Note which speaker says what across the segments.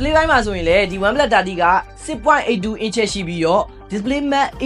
Speaker 1: display ဘိုင်းမှာဆိုရင်လည်းဒီ OnePlus 30က6.82 inch ရှိပြီးတော့ display matte A++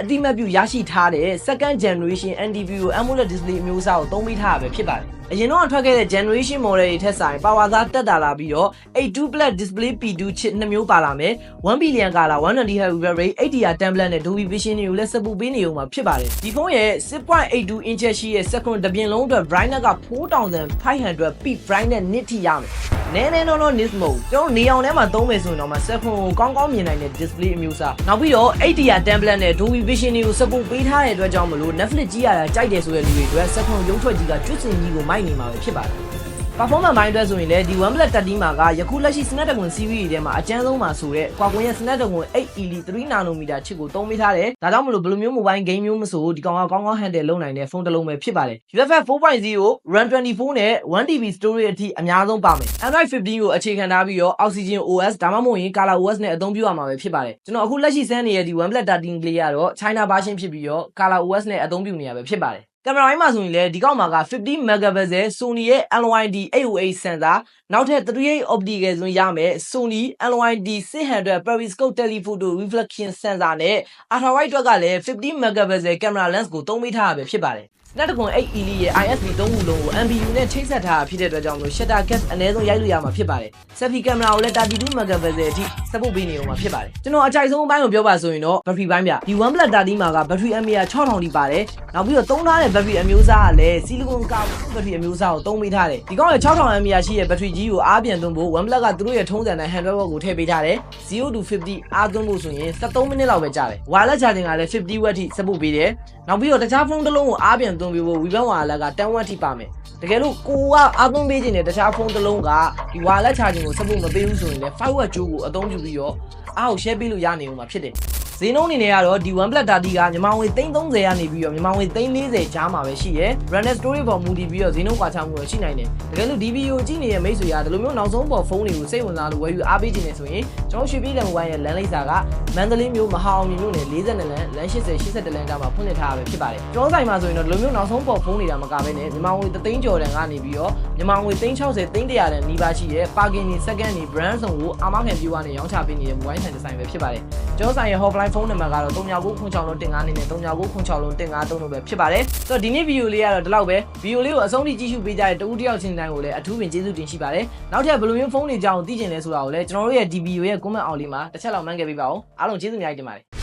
Speaker 1: အတိမတ်ပြုရရှိထားတဲ့ second generation NDVO AMOLED display အမျိုးအစားကိုသုံးမိထားတာပဲဖြစ်ပါတယ်အရင်တော့ထွက်ခဲ့တဲ့ generation model တွေထက်ဆိုင် power သားတက်တာလာပြီးတော့82 plus display P2 chip နှစ်မျိုးပါလာမယ်1 billion color 120 Hz refresh rate 8DR 10 plus နဲ့ Dolby Vision တွေကိုလည်းစပူပေးနေုံမှာဖြစ်ပါတယ်ဒီဖုန်းရဲ့6.82 inch ရှိရဲ့ second တစ်ပြင်လုံးအတွက် brightness က4500 peak brightness နစ်ထိရမယ် နည်းနည်းတော့တော့ nis mode ကျွန်တော်နေအောင်ထဲမှာသုံးမယ်ဆိုရင်တော့မှ second ကိုကောင်းကောင်းမြင်နိုင်တဲ့ display အမျိုးအစားနောက်ပြီးတော့ 8DR 10 plus နဲ့ Dolby Vision တွေကိုစပူပေးထားတဲ့အတွက်ကြောင့်မလို့ Netflix ကြည့်ရတာကြိုက်တယ်ဆိုတဲ့လူတွေအတွက် second ရုပ်ထွက်ကြီးကကျွတ်စင်ကြီးကိုမိုက်နေမှာပဲဖြစ်ပါတယ် performance ဘိုင်းအတွက်ဆိုရင်လည်းဒီ OnePlus 13မှာကယခုလက်ရှိ Snapdragon series တွေထဲမှာအကျန်းဆုံးမှာဆိုတဲ့ Qualcomm ရဲ့ Snapdragon 8 Elite 3 nanometer chip ကိုသုံးပေးထားတယ်။ဒါကြောင့်မလို့ဘယ်လိုမျိုး mobile game မျိုးမဆိုဒီကောင်ကကောင်းကောင်း handle လုပ်နိုင်တဲ့ဖုန်းတစ်လုံးပဲဖြစ်ပါတယ်။ UFS 4.0 RAM 24နဲ့ 1TB storage အထိအများဆုံးပါမယ်။ Android 15ကိုအခြေခံထားပြီးတော့ Oxygen OS ဒါမှမဟုတ်ရင် Color OS နဲ့အသုံးပြုရမှာပဲဖြစ်ပါတယ်။ကျွန်တော်အခုလက်ရှိစမ်းနေတဲ့ဒီ OnePlus 13 Play ကတော့ China version ဖြစ်ပြီးတော့ Color OS နဲ့အသုံးပြုနေရပဲဖြစ်ပါတယ်။ ကင်မရာဘိုင်းမှာဆိုရင်လည်းဒီကောက်မှာက50 megapixel Sony ရဲ့ LYD 808 sensor နောက်ထပ်38 optical zoom ရမယ် Sony LYD 600 periscope telephoto reflection sensor နဲ့ ultra wide အတွက်ကလည်း50 megapixel camera lens ကိုသုံးပေးထားရပဲဖြစ်ပါတယ် Snapdragon 8 Elite ရဲ့ ISP 3ခုလုံးကို MPU နဲ့ချိတ်ဆက်ထားတာဖြစ်တဲ့အတွက်ကြောင့်မလို့ shutter gap အနည်းဆုံးရိုက်လို့ရမှာဖြစ်ပါတယ်။ selfie camera ကိုလည်း32 megapixel အထိ support ပေးနေအောင်မှာဖြစ်ပါတယ်။ကျွန်တော်အကြိုက်ဆုံးအပိုင်းကိုပြောပါဆိုရင်တော့ battery ဘိုင်းဗျ။ဒီ OnePlus 13မှာက battery mAh 6000ထိပါတယ်။နောက်ပြီးတော့သုံးထားတဲ့ battery အမျိုးအစားကလည်း silicon carbon battery အမျိုးအစားကိုသုံးပေးထားတယ်။ဒီကောင်ရဲ့6000 mAh ရှိတဲ့ battery ကြီးကိုအားပြန်သွင်းဖို့ OnePlus ကသူတို့ရဲ့ထုံးစံတိုင်း100 watt ကိုထည့်ပေးထားတယ်။0 to 50အားသွင်းဖို့ဆိုရင်73မိနစ်လောက်ပဲကြာတယ်။ wireless charging ကလည်း50 watt ထိ support ပေးတယ်။ နောက်ပြီးတော့တခြားဖုန်းတစ်လုံးကိုအားပြန်သွင်းပေးဖို့ Vivo wireless က10 watt ထိပါမယ်။တကယ်လို့ကိုကအားသွင်းပေးခြင်းနဲ့တခြားဖုန်းတစ်လုံးကဒီ wireless charging ကို support မပေးဘူးဆိုရင်လည်း5 watt ကြိုးကိုအသုံးပြုပြီးတော့အားကို share ပေးလို့ရနေဦးမှာဖြစ်တယ်။ ဈေးနှုန်းအနေနဲ့ကတော့ဒီ OnePlus 30ကမြန်မာငွေ330ကနေပြီးတော့မြန်မာငွေ340ကြားမှာပဲရှိရယ် branded story ပေါ်မူတည်ပြီးတော့ဈေးနှုန်းကွာခြားမှုတော့ရှိနိုင်တယ်တကယ်လို့ DBO ကြည့်နေတဲ့မိတ်ဆွေကဒီလိုမျိုးနောက်ဆုံးပေါ်ဖုန်းတွေကိုစိတ်ဝင်စားလို့ဝယ်ယူအားပေးခြင်းနေဆိုရင်ကျွန်တော်ရွှေပြည်တယ်မိုဘိုင်းရဲ့လမ်းလိပ်စာကမန္တလေးမြို့မဟာအောင်မြို့နယ်42လမ်းလမ်း80 81လမ်းကြားမှာဖွင့်လှစ်ထားတာပဲဖြစ်ပါတယ်ကျွန်တော်ဆိုင်မှာဆိုရင်တော့ဒီလိုမျိုးနောက်ဆုံးပေါ်ဖုန်းတွေကမကဘဲနဲ့မြန်မာငွေ3သိန်းကျော်တန်ကနေပြီးတော့မြန်မာငွေ360သိန်း100တန်နီးပါးရှိရဲ့ parking နေ second နေ brand ဆောင်ကိုအာမခံပြုကနေရောင်းချပေးနေတဲ့မိုဘိုင်းဆိုင်တစ်ဆိုင်ပဲဖြစ်ပါတယ်ကျွန်တော်ဆိုင်ရဲ့ hotline ဖုန်းနံပါတ်ကတော့3996လုံးတင်9နေနဲ့3996လုံးတင်9သုံးလို့ပဲဖြစ်ပါတယ်ဆိုတော့ဒီနေ့ဗီဒီယိုလေးကတော့ဒီလောက်ပဲဗီဒီယိုလေးကိုအဆုံးထိကြည့်ရှုပေးကြတဲ့တဦးတစ်ယောက်ချင်းတိုင်းကိုလည်းအထူးပင်ကျေးဇူးတင်ရှိပါတယ်နောက်ထပ်ဘယ်လိုမျိုးဖုန်းတွေကြောင်းသိချင်လဲဆိုတာကိုလည်းကျွန်တော်တို့ရဲ့ဒီဗီဒီယိုရဲ့ comment အောက်လေးမှာတစ်ချက်လောက်မှန်းခဲ့ပေးပါဦးအားလုံးကျေးဇူးအများကြီးတင်ပါတယ်